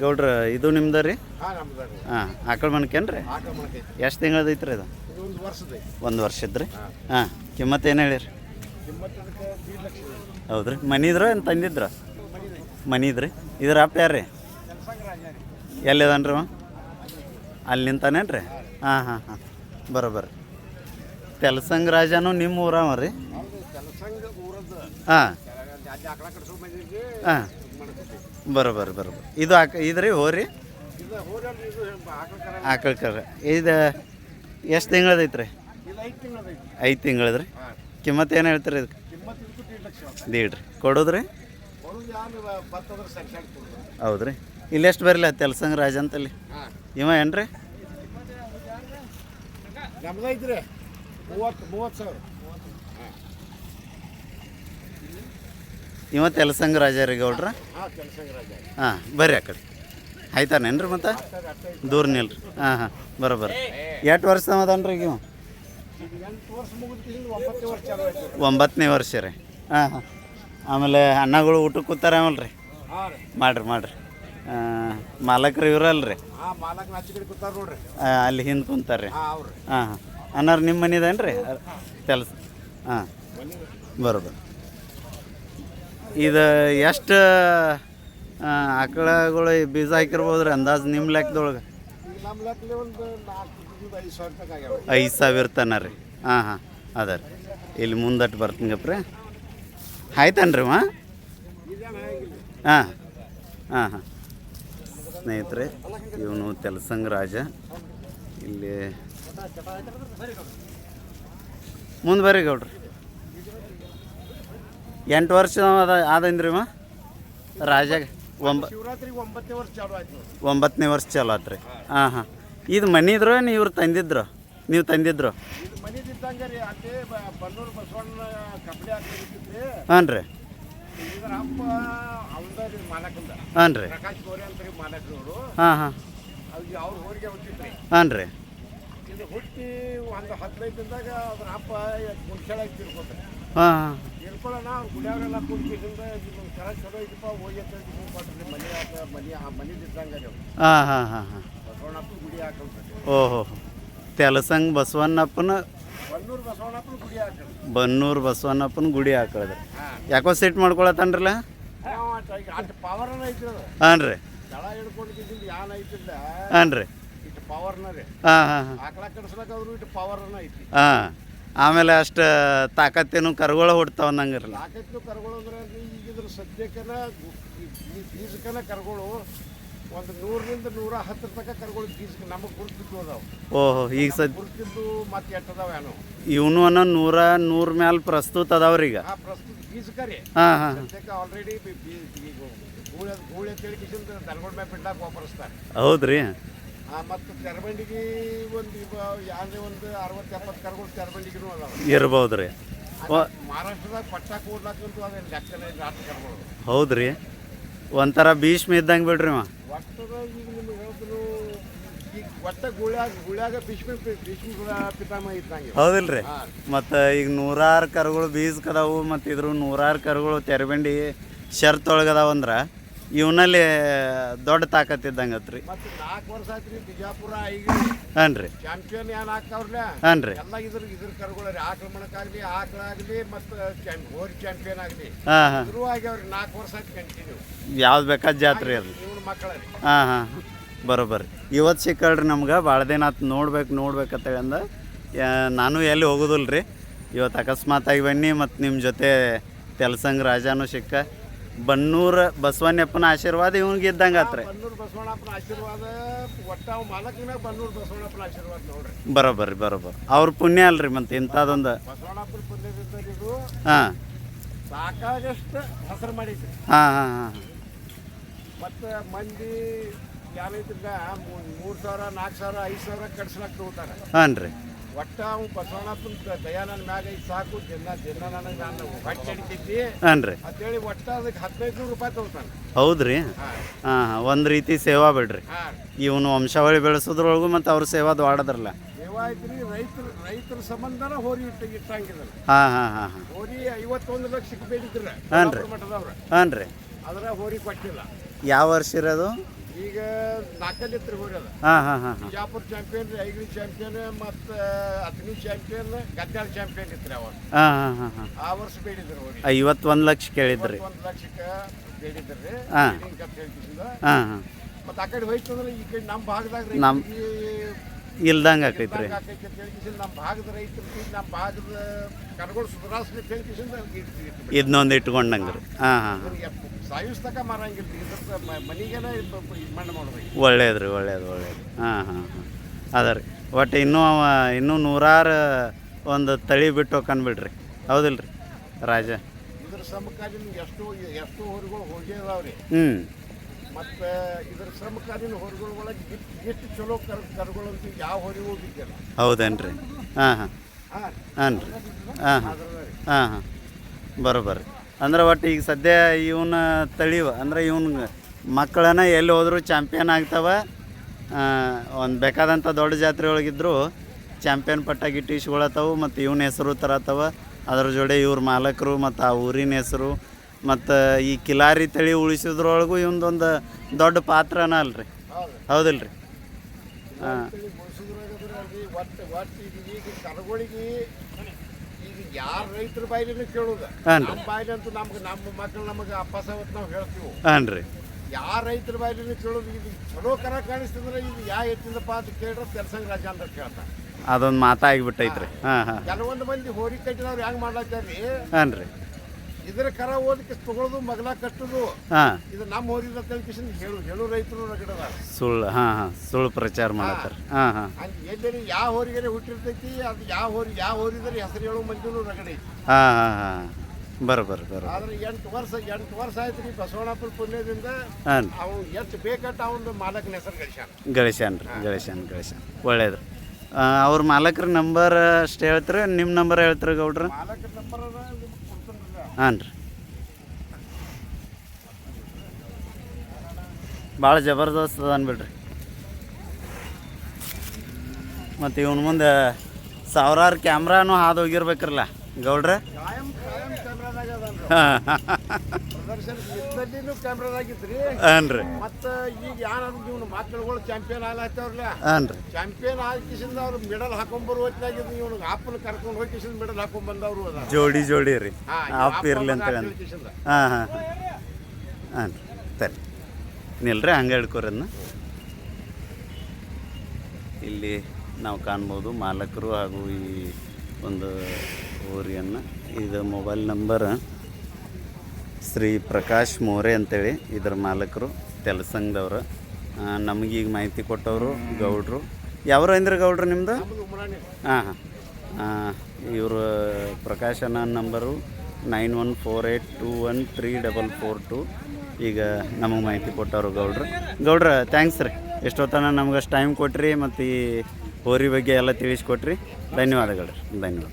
ಗೌಡ್ರ ಇದು ನಿಮ್ದು ರೀ? ಹಾಂ ಆಕಳ ಮನಕೇನ್ರಿ ರೀ ಎಷ್ಟು ತಿಂಗಳದ ಐತ್ರಿ ಇದು ಒಂದು ವರ್ಷದ ರೀ? ಹಾಂ. ಕಿಮ್ಮತ್ತು ಏನು ಹೇಳಿರಿ? ಹೌದ್ರಿ. ಮನಿದ್ರ ಏನು ತಂದಿದ್ರ? ಮನಿದ್ರಿ. ಇದ್ರ ಅಪ್ಪ ಯಾರ್ರಿ? ಎಲ್ಲಿದಾನ್ರಿ ಅಲ್ಲಿ ನಿಂತಾನೇನು ರೀ ಹಾಂ ಹಾಂ ಹಾಂ. ಬರೋಬ್ಬರ ತೆಲಸಂಗ ರಾಜನು ನಿಮ್ಮ ಊರವ ರೀ? ಹಾಂ. ಹಾಂ. ಮಾಡಕೈತಿ ಬರೋಬರ್. ಇದು ಆಕ ಇದ್ರಿ ಹೋರಿ. ಆಕಳ ಕರ ಇದು ಎಷ್ಟು ತಿಂಗಳದ ಐತ್ರಿ? ಇದು ಐದು ತಿಂಗಳದ್ರಿ ಕಿಮ್ಮತ್ತು ಏನು ಹೇಳ್ತೀರಿ ಇದಕ್ಕೆ ದೀಡ್ರಿ. ಕೊಡೋದ್ರಿ? ಹೌದ್ರಿ. ಇಲ್ಲೆಷ್ಟು ಬರಲಿ ಇವ ರಾಜ ಅಂತಲ್ಲಿ ಇವ ಏನು ರೀ ನಮ್ದು ಐತ್ರಿ ಮೂವತ್ತು ಮೂವತ್ತು ಸಾವಿರ ಇವ ಎಲ್ಸಂಗ ರಾಜ ರೀ ಗೌಡ್ರ ಹಾಂ ಬರ್ರಿ ಆ ಕಡೆ. ಆಯ್ತಾನೇನು ರೀ ಮತ್ತೆ ದೂರ ನಿಲ್ರಿ. ಹಾಂ ಹಾಂ ಬರೋಬ್ಬರ ಎಷ್ಟು ವರ್ಷ ಅದಾನ ರೀ ಇವ? ಒಂಬತ್ತನೇ ವರ್ಷ ರೀ. ಹಾಂ ಹಾಂ. ಆಮೇಲೆ ಅಣ್ಣಗಳು ಊಟಕ್ಕೆ ಕೂತಾರ ಆಮೇಲೆ ರೀ. ಮಾಡ್ರಿ ಮಾಡ್ರಿ. ಮಾಲಕ್ರು ಹಾಂ ಅಲ್ಲಿ ಹಿಂದೆ ಕುಂತಾರ ರೀ. ಹಾಂ ಹಾಂ ಅನ್ನಾರು ಅನ್ನಾರ ನಿಮ್ಮ ಮನಿದೇನು ರೀ ಕೆಲಸ. ಹಾಂ. ಬರೋಬ್ಬರ ಇದು ಎಷ್ಟು ಆಕಳಗಳು ಬೀಜ ಹಾಕಿರ್ಬೋದು ರೀ ಅಂದಾಜು ನಿಮ್ಮ ಲೆಕ್ಕದೊಳಗೆ? ಐದು ಸಾವಿರ ತನ ರೀ. ಹಾಂ ಹಾಂ, ಅದ ರೀ. ಇಲ್ಲಿ ಮುಂದಟ್ಟು ಬರ್ತೀನಿ ಗಪ್ರಿ. ರೀ ಮಾ ಇದೇನು ಆಗಿಲ್ಲ ಹಾಂ ಹಾಂ ಹಾಂ. ಸ್ನೇಹಿತರೆ, ಇವನು ತೆಲಸಂಗ ರಾಜ. ಇಲ್ಲಿ ಮುಂದೆ ಬರ್ರಿ ಗೌಡ್ರಿ. ಎಂಟು ವರ್ಷ ಅದ ಆದಂದ್ರಿ ಮಾ ರಾಜಾಗ ಒಂಬ ಒಂಬತ್ತನೇ ವರ್ಷ ಚಾಲು ಆತ್ರಿ. ಹಾಂ ಹಾಂ. ಇದು ಮನಿದ್ರು ಇವ್ರು ತಂದಿದ್ರು? ನೀವು ತಂದಿದ್ರು? ಹಾಂ ರೀ ಹಾಂ ರೀ. ಹಾಂ ಹಾಂ ಹಾಂ ರೀ. ಇದು ಹುಟ್ಟಿ ಒಂದು ಹದಿನೈದು ದಿನದಾಗ ಅದ್ರ ಅಪ್ಪ ಕುಂಚಳಾಗಿ ತಿರ್ಕೊತಾರೆ ಹಾಂ ಹಾಂ. ತಿರ್ಕೊಳ್ಳೋಣ ಅವ್ರು ಗುಡಿಯಾಗೆಲ್ಲ ಇದು ಕರ ಚಲೋ ಇದಪ್ಪ ಹೋಗಿ ಅಂತ ಕೊಟ್ರಿ ಮನೆ ಆತ ಮನೆ ಆ ಮನಿದಿದ್ದಂಗೆ ರೀ ಅವ್ರು. ಹಾಂ ಹಾಂ ಹಾಂ ಹಾಂ. ಬಸವಣ್ಣಪ್ಪ ಗುಡಿ ಹಾಕಲ್ರಿ. ಓಹೋ. ತೆಲಸಂಗ್ ಬಸವಣ್ಣಪ್ಪನ ಬನ್ನೂರು ಬಸವಣ್ಣಪ್ಪನ ಗುಡಿ ಹಾಕಿ ಬನ್ನೂರು ಬಸವಣ್ಣಪ್ಪನ ಗುಡಿ ಹಾಕಳದ್ರಿ ಹಾಂ. ಯಾಕೋ ಸೆಟ್ ಮಾಡ್ಕೊಳತ್ತನ್ರಲ್ಲ? ಅದು ಹಾಂ ರೀ ಹಾಂ ರೀ ಪವರ್ನ ರೀ ಹಾಂ ಹಾಂ ಹಾಂ. ಆಮೇಲೆ ಅಷ್ಟು ತಾಕತ್ತೇನು ಕರುಗಳು ಹೊಡ್ತಾವ ನಂಗಿರಲ್ಲ ಕರುಗಳು ಅಂದ್ರೆ ಈಗಿದ್ರ ಸದ್ಯಕ್ಕನ ಬೀಜಕ್ಕನ ಕರುಗಳು ಒಂದು ನೂರರಿಂದ ನೂರ ಹತ್ತರ ತನಕ ಕರುಗಳು ಬೀಜಕ್ಕೆ ನಮಗೆ ಗುರುತಿದ್ದು ಅದಾವ ಓಹೋ ಈಗ ಸದ್ ಗುರುತಿದ್ದು ಮತ್ತೆ ಏನೋ. ಇವನು ಅನ್ನೋ ನೂರ ನೂರ ಮ್ಯಾಲ ಪ್ರಸ್ತುತ ಅದಾವ್ರಿ ಈಗ ಆ ಪ್ರಸ್ತುತ ಬೀಜಕ್ಕ ರೀ. ಹಾಂ ಹಾಂ ಸದ್ಯಕ್ಕೆ ಆಲ್ರೆಡಿ ಗೂಳೆ ಗೂಳೆ ತಿಳ್ಕಿಸಿಂದ ದನಗಳ ಮೇಲೆ ಬಿಡ್ಲಾಕ ವಾಪರಿಸ್ತಾರೆ. ಹೌದ್ರಿ. ಮತ್ತು ತೆರಬಂಡಿಗೆ ಒಂದು ಯಾವುದೇ ಒಂದು ಅರವತ್ತು ಎಪ್ಪತ್ತು ಕರ್ಗಳು ತೆರಬಂಡಿಗೂ ಅದಾವ. ಇರ್ಬೋದು ರೀ. ಮಹಾರಾಷ್ಟ್ರದಾಗ ಪಟ್ಟಾಕ ಓಡ್ಲಾಕಂತೂ ಅದೇ ಲೆಕ್ಕನೇ ಇಲ್ಲ ಅಷ್ಟು ಕರುಗಳು. ಹೌದ್ರಿ ಒಂಥರ ಭೀಷ್ಮ ಇದ್ದಂಗೆ ಬಿಡ್ರಿ ಮಾ ಒಟ್ಟದ ಈಗ ನಿಮ್ಗೆ ಹೇಳಿದ್ರು ಈಗ ಒಟ್ಟ ಗುಳ್ಯಾಗ ಗುಳ್ಯಾಗ ಭೀಷ್ಮ ಭೀಷ್ಮ ಪಿತಾಮ ಇದ್ದಂಗೆ. ಹೌದಿಲ್ರಿ. ಹಾಂ. ಮತ್ತು ಈಗ ನೂರಾರು ಕರುಗಳು ಬೀಜಕ್ಕದಾವು ಮತ್ತು ಇದ್ರ ನೂರಾರು ಕರುಗಳು ತೆರಬಂಡಿ ಶರ್ತ್ ಒಳಗದಾವ ಅಂದ್ರೆ ಇವನಲ್ಲಿ ದೊಡ್ಡ ತಾಕತ್ ಅತ್ರಿ ಮತ್ತೆ ನಾಲ್ಕು ವರ್ಷ ಆಯ್ತು ರೀ ಬಿಜಾಪುರ ಈಗ. ಹಾಂ ರೀ. ಚಾಂಪಿಯನ್ ಏನು ಆಗ್ತಾವ್ರಲ್ಲ ಹಾಂ ರೀ. ಎಲ್ಲ ಇದ್ರ ಇದ್ರ ಕರುಗಳು ರೀ ಆಕ್ರಮಣಕ್ಕಾಗಲಿ ಆಕಳಾಗಲಿ ಮತ್ತು ಹೋರಿ ಚಾಂಪಿಯನ್ ಆಗಲಿ. ಹಾಂ ಹಾಂ. ಇದ್ರೂ ಆಗ್ಯಾವ್ರಿ ನಾಲ್ಕು ವರ್ಷ ಆಯ್ತು ಕಂಟಿನ್ಯೂ ಯಾವ್ದು ಬೇಕಾದ ಜಾತ್ರೆ ಅದು ಹಾ ಮಕ್ಕಳ ರೀ. ಹಾಂ ಹಾಂ. ಬರೋಬ್ಬರಿ ಇವತ್ತು ಸಿಕ್ಕಳ್ರಿ ನಮ್ಗೆ. ಭಾಳ ದಿನ ಆತು ನೋಡ್ಬೇಕು ನೋಡ್ಬೇಕಂತೇಳಿ ಅಂದ ಯಾ- ನಾನು ಎಲ್ಲಿ ಹೋಗೋದಿಲ್ಲ ರೀ ಇವತ್ತು ಅಕಸ್ಮಾತಾಗಿ ಬನ್ನಿ ಮತ್ತು ನಿಮ್ಮ ಜೊತೆ ತೆಲಸಂಗ್ ರಾಜಾನು ಸಿಕ್ಕ. ಬನ್ನೂರು ಬಸವಣ್ಣಪ್ಪನ ಆಶೀರ್ವಾದ ಇವ್ನಿಗೆ ಇದ್ದಂಗೆ ಆತ್ರಿ. ಬನ್ನೂರು ಬಸವಣ್ಣಪ್ಪನ ಆಶೀರ್ವಾದ ಒಟ್ಟ ಅವ್ ಮಾಲಕಿನ ಬನ್ನೂರು ಬಸವಣ್ಣಪ್ಪನ ಆಶೀರ್ವಾದ ನೋಡ್ರಿ. ಬರೋಬ್ಬರಿ ಬರೋಬರ್ ಅವ್ರ ಪುಣ್ಯ ಅಲ್ರಿ ಮತ್ತೆ ಇಂಥದೊಂದು. ಬಸವಣ್ಣಪ್ಪನ ಪುಣ್ಯದಿಂದ ಇದು ಹಾಂ. ಸಾಕಾಗಷ್ಟು ಹೆಸರು ಮಾಡಿದ್ರಿ. ಹಾಂ ಹಾಂ ಹಾಂ ಮತ್ತು ಮಂದಿ ಏನೈತಿಲ್ಲ ಮೂರು ಸಾವಿರ ನಾಲ್ಕು ಸಾವಿರ ಐದು ಸಾವಿರ ಕಟ್ಸ್ಲಾಕ್ ತಗೋತಾರೆ ಹಾಂ ರೀ ಒಟ್ಟ ಅವ್ ಬಸವಣ್ಣಪ್ಪನ ದಯಾ ನನ್ನ ಮ್ಯಾಗ ಐತಿ ಸಾಕು ದಿನ ದಿನ ನನಗೆ ನಾನು ಹೊಟ್ಟೆ ಹಿಡಿತೈತಿ. ಹಾಂ ರೀ ಅಂತೇಳಿ ಒಟ್ಟ ಅದಕ್ಕೆ ಹದಿನೈದು ನೂರು ರೂಪಾಯಿ ತಗೋತಾನೆ. ಹೌದ್ರಿ? ಹಾಂ. ಹಾಂ ಹಾಂ ಒಂದು ರೀತಿ ಸೇವಾ ಬಿಡ್ರಿ. ಹಾಂ. ಇವನು ವಂಶಾವಳಿ ಬೆಳೆಸೋದ್ರೊಳಗು ಮತ್ತು ಅವ್ರ ಸೇವಾ ದ್ವಾಡದ್ರಲ್ಲ ಸೇವಾ ಐತ್ರಿ ರೈತರ ರೈತರ ಸಂಬಂಧನ ಹೋರಿ ಇಟ್ಟ ಹಾಂ ಹಾಂ ಹಾಂ ಹಾಂ. ಹೋರಿ ಐವತ್ತೊಂದು ಲಕ್ಷಕ್ಕೆ ಬೇಡಿದ್ರ ಹಾನ್ರಿ. ಮಠದವ್ರ. ಹಾಂ ರೀ ಅದರ ಹೋರಿ ಕೊಟ್ಟಿಲ್ಲ. ಯಾವ ವರ್ಷ ಇರೋದು? ಈಗ ನಾಲ್ಕಲ್ಲಿ ಇತ್ತು ಹೋರಿ ಅದ ಹಾಂ ಹಾಂ ಹಾಂ ಹಾಂ. ಬಿಜಾಪುರ ಚಾಂಪಿಯನ್ ಐಗಳಿ ಚಾಂಪಿಯನ್ ಮತ್ತು ಅಗ್ನಿ ಚಾಂಪಿಯನ್ ಗದ್ದಾಳ ಚಾಂಪಿಯನ್ ಇತ್ತು ಅವಾಗ. ಹಾಂ ಹಾಂ ಹಾಂ ಹಾಂ. ಆ ವರ್ಷ ಬೇಡಿದ್ರು ಹೋರಿ ಐವತ್ತೊಂದು ಲಕ್ಷ ಕೇಳಿದ್ರಿ. ಒಂದು ಲಕ್ಷಕ್ಕೆ ಬೇಡಿದ್ರು. ಹಾ. ಅಂತ ಹೇಳ್ಕಿಸಿಂದ ಹಾಂ ಹಾಂ. ಮತ್ತು ಆ ಕಡೆ ಹೋಯ್ತು ಅಂದ್ರೆ ಈ ಕಡೆ ನಮ್ಮ ಭಾಗದಾಗ ನಮ್- ರೈತರಿಗೆ ಇಲ್ದಂಗೆ ಆಕೈತ್ರಿ. ನಮ್ಮ ಭಾಗದ ರೈತರಿಗೆ ನಮ್ಮ ಭಾಗದ ಕರ್ಗಳು ಸುಧಾರಿಸ್ಲಿ ಹೇಳ್ಕಿಸಿಂದ ಇಡ್ತೀವಿ ಇದನ್ನೊಂದು ಇಟ್ಕೊಂಡಂಗೆ ರೀ ಹಾಂ ಹಾಂ. ಸಾಯಿಸ್ತಕ ಇದು ಮಣ್ಣು ಮಾಡ್ಬೇಕು ಒಳ್ಳೇದು ರೀ ಒಳ್ಳೇದು ಒಳ್ಳೇದು. ಹಾಂ ಹಾಂ ಹಾಂ. ಅದ ರೀ. ಒಟ್ಟು ಇನ್ನೂ ಅವ ಇನ್ನೂ ನೂರಾರು ಒಂದು ತಳಿ ಬಿಟ್ಟು ಹೋಗ್ಕನ್ ಬಿಡ್ರಿ. ಹೌದಿಲ್ಲ ರೀ ರಾಜ? ಇದ್ರ ಸಮಕಾಲೀನ ಎಷ್ಟು ಎಷ್ಟು ಹೊರಗಳು ಹೋಗಿದಾವ್ರಿ ಹ್ಞೂ ಮತ್ತು ಇದ್ರ ಸಮಕಾಲೀನ ಹೊರಗಳ ಒಳಗೆ ಎಷ್ಟು ಚಲೋ ಕರ್ ಯಾವ ಹೊರಗೆ ಹೋಗಿದ್ದಿಲ್ಲ ಹೌದೇನ್ರಿ? ಹಾಂ ಹಾಂ. ಹಾಂ ಹಾಂ ರೀ ಹಾಂ ಹಾಂ. ಹಾಂ ಬರೋಬ್ಬರಿ ಅಂದ್ರೆ ಒಟ್ಟು ಈಗ ಸದ್ಯ ಇವನ ತಳಿವ, ಅಂದ್ರೆ ಇವನ್ ಮಕ್ಕಳನ್ನ ಎಲ್ಲಿ ಹೋದರೂ ಚಾಂಪಿಯನ್ ಆಗ್ತಾವ. ಒಂದು ಬೇಕಾದಂಥ ದೊಡ್ಡ ಜಾತ್ರೆ ಒಳಗಿದ್ರು ಚಾಂಪಿಯನ್ ಪಟ್ಟ ಗಿಟ್ಟಿ ಇಸ್ಕೊಳತ್ತವು ಮತ್ತು ಇವನ ಹೆಸರು ತರತ್ತವ. ಅದ್ರ ಜೋಡಿ ಇವ್ರ ಮಾಲಕರು ಮತ್ತು ಆ ಊರಿನ ಹೆಸರು ಮತ್ತು ಈ ಕಿಲಾರಿ ತಳಿ ಉಳಿಸೋದ್ರೊಳಗೂ ಇವನದೊಂದು ದೊಡ್ಡ ಪಾತ್ರನ ಅಲ್ರಿ. ಹೌದು ಹೌದಿಲ್ಲ ರೀ ಹಾಂ ಈಗ ಯಾರ ರೈತರ ಬಾಯಿಲಿನೂ ಕೇಳೋದು ಹಾಂ ರೀ ನಮ್ಮ ಬಾಯಿಲಿ ಅಂತೂ ನಮ್ಗೆ ನಮ್ಮ ಮಕ್ಕಳು ನಮಗೆ ಅಪ್ಪ ಸಾವತ್ತು ನಾವು ಹೇಳ್ತೀವಿ. ಹಾಂ ರೀ ಯಾರ ರೈತರ ಬಾಯಿಲಿನೂ ಕೇಳೋದು ಇದು ಚಲೋ ಕರ ಕಾಣಿಸ್ತಂದ್ರೆ ಇದು ಯಾ ಎತ್ತಿಂದಪ್ಪ ಅಂತ ಕೇಳಿದ್ರೆ ತೆಲ್ಸಂಗ್ ರಾಜ ಅಂತ ಕೇಳ್ತಾರೆ. ಅದೊಂದು ಮಾತಾಗಿಬಿಟ್ಟೈತ್ರಿ. ಹಾಂ ಹಾಂ. ಕೆಲವೊಂದು ಮಂದಿ ಹೋರಿ ಕಟ್ಟಿದವ್ರು ಹೆಂಗ್ ಮಾಡ್ಲಾತ್ತಾರ್ರಿ? ಹಾಂ ರೀ ಇದ್ರ ಕರ ಓದಕ್ಕೆ ತಗೊಳ್ಳೋದು ಮಗಲ ಕಟ್ಟೋದು. ಹಾಂ. ಇದು ನಮ್ಮ ಹೋರಿದ ತಲುಪಿಸಿ ಹೇಳು ಹೇಳು ರೈತರು ರಗಡದ ಸುಳ್ಳು ಹಾಂ ಹಾಂ ಸುಳ್ಳು ಪ್ರಚಾರ ಮಾಡತ್ತಾರ. ಹಾಂ ಹಾಂ. ಹಂಗೆ ಎಲ್ಲರಿ ಯಾವ ಹೋರಿಗರೆ ಹುಟ್ಟಿರ್ತೈತಿ ಅದು ಯಾವ ಹೋರಿ ಯಾವ ಹೋರಿದ್ರೆ ಹೆಸರು ಹೇಳೋ ಮಂದಿನೂ ರಗಡಿ. ಐತಿ ಹಾಂ ಹಾಂ ಹಾಂ. ಬರೋಬ್ಬರಿ ಬರೋ ಆದ್ರೆ ಎಂಟು ವರ್ಷ ಎಂಟು ವರ್ಷ ಆಯ್ತು ರೀ ಬಸವಣ್ಣಪ್ಪನ ಪುಣ್ಯದಿಂದ ಹಾಂ. ಅವ್ನು ಎಷ್ಟು ಬೇಕಟ್ಟ ಅವನು ಮಾಲಕನ ಹೆಸರು ಗಳಿಸ್ಯಾನ. ಗಳಿಸ್ಯಾನ ರೀ ಗಳಿಸ್ಯಾನ ಗಳಿಸ್ಯಾನ. ಒಳ್ಳೇದು. ಅವ್ರ ಮಾಲಕ್ರ ನಂಬರ್ ಅಷ್ಟೇ ಹೇಳ್ತಾರೆ ನಿಮ್ಮ ನಂಬರ್ ಹೇಳ್ತಾರೆ ಗೌಡ್ರ. ಮಾಲಕರ ನಂಬರ್ ಹಾಂ ರೀ. ಭಾಳ ಜಬರ್ದಸ್ತ್ ಅದ ಅನ್ಬಿಡ್ರಿ ಮತ್ತು ಇವನ ಮುಂದೆ ಸಾವಿರಾರು ಕ್ಯಾಮ್ರಾನು ಹಾದು ಹೋಗಿರ್ಬೇಕ್ರಲ್ಲ ಗೌಡ್ರ? ಹಾಂ ಪ್ರದರ್ಶನ ಕ್ಯಾಮ್ರಾದಾಗಿದ್ರಿ ಹಾಂ ರೀ ಮತ್ತು ಈಗ ಯಾರಾದ್ರು ಇವನು ಮಕ್ಕಳುಗಳು ಚಾಂಪಿಯನ್ ಆಗ್ಲಾತ್ತವ್ರಲ್ಲ ಹಾಂ ರೀ ಚಾಂಪಿಯನ್ ಆಗಿಸಿಂದ ಅವ್ರು ಮೆಡಲ್ ಹಾಕೊಂಬರು ಹೊತ್ತಿನಾಗಿದ್ದು ಇವನು ಆಪನ ಕರ್ಕೊಂಡು ಹೋಗಿ ಕಿಸಿಂದ ಮೆಡಲ್ ಹಾಕೊಂಡ್ ಬಂದವರು ಅದ ಜೋಡಿ ಜೋಡಿ ರೀ. ಹಾ, ಆಪ್ ಆಪ್ ಅಂತ ಕಿಸಿಂದ. ಹಾಂ ಹಾಂ. ರೀ ಸರಿ. ನಿಲ್ರಿ ಹಂಗೆ ಹೇಳ್ಕೊರನ್ನ ಇಲ್ಲಿ ನಾವು ಕಾಣ್ಬೋದು ಮಾಲಕರು ಹಾಗೂ ಈ ಒಂದು ಊರಿಯನ್ನು ಇದು ಮೊಬೈಲ್ ನಂಬರ್ ಶ್ರೀ ಪ್ರಕಾಶ್ ಮೋರೆ ಅಂತೇಳಿ ಇದರ ಮಾಲಕರು ತೆಲಸಂಗದವ್ರು. ನಮಗೀಗ ಮಾಹಿತಿ ಕೊಟ್ಟವರು ಗೌಡ್ರು. ಯಾವ್ರು ಅಂದ್ರೆ ಗೌಡ್ರು ನಿಮ್ಮದು ನಮ್ದು ಹಾಂ ಹಾಂ. ಇವರು ಪ್ರಕಾಶ್ ಅನ್ನ number nine one four eight two one three double four two. ಈಗ ನಮಗೆ ಮಾಹಿತಿ ಕೊಟ್ಟವರು ಗೌಡ್ರು. ಗೌಡ್ರ ಥ್ಯಾಂಕ್ಸ್ ರೀ. ಎಷ್ಟೊತ್ತನ ನಮ್ಗೆ ಅಷ್ಟು ಟೈಮ್ ಕೊಟ್ರಿ ಮತ್ತು ಈ ಹೋರಿ ಬಗ್ಗೆ ಎಲ್ಲ ತಿಳಿಸ್ಕೊಟ್ರಿ. ಧನ್ಯವಾದಗಳು ರೀ. ಧನ್ಯವಾದ.